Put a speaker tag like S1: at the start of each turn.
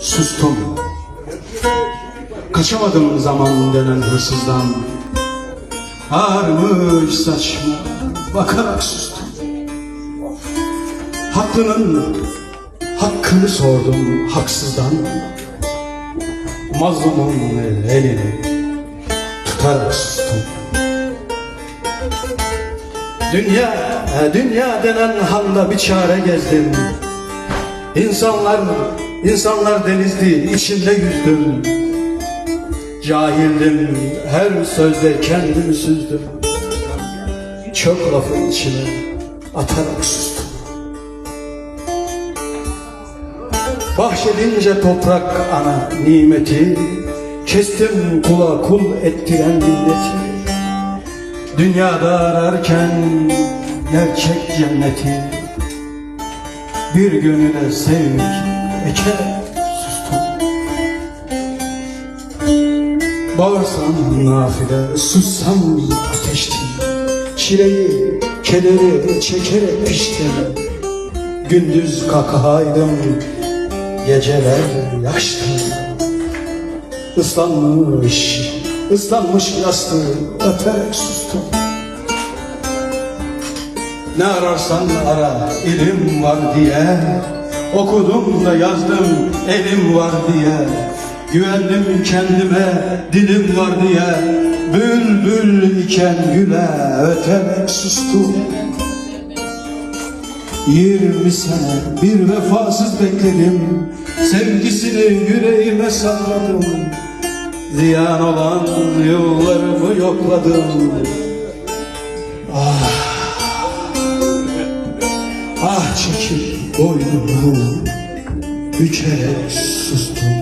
S1: sustum. Kaçamadım zaman denen hırsızdan. Ağarmış saçma bakarak sustum. Haklının hakkını sordum haksızdan. Mazlumun elini tutarak sustum. Dünya, e, dünya denen handa bir çare gezdim. İnsanlar, insanlar denizdi, içinde yüzdüm. Cahildim, her sözde kendimi süzdüm. Çok lafın içine atarak sustum. Bahşedince toprak ana nimeti, kestim kula kul ettiren milleti. Dünyada ararken gerçek cenneti Bir gönüle sevmek ekerek sustum. Bağırsam nafile, sussam ateşti. Çileyi, kederi çekerek piştim Gündüz kakaydım, geceler yaştım Islanmış, ıslanmış yastığı öperek sustum. Ne ararsan ara ilim var diye Okudum da yazdım elim var diye. Güvendim kendime dilim var diye. Bülbül iken güle öterek sustum Yirmi sene bir vefasız bekledim. Sevgisini yüreğime sakladım Ziyan olan yollarımı yokladım. Ah. Ah çekip boynumu Bükerek sustum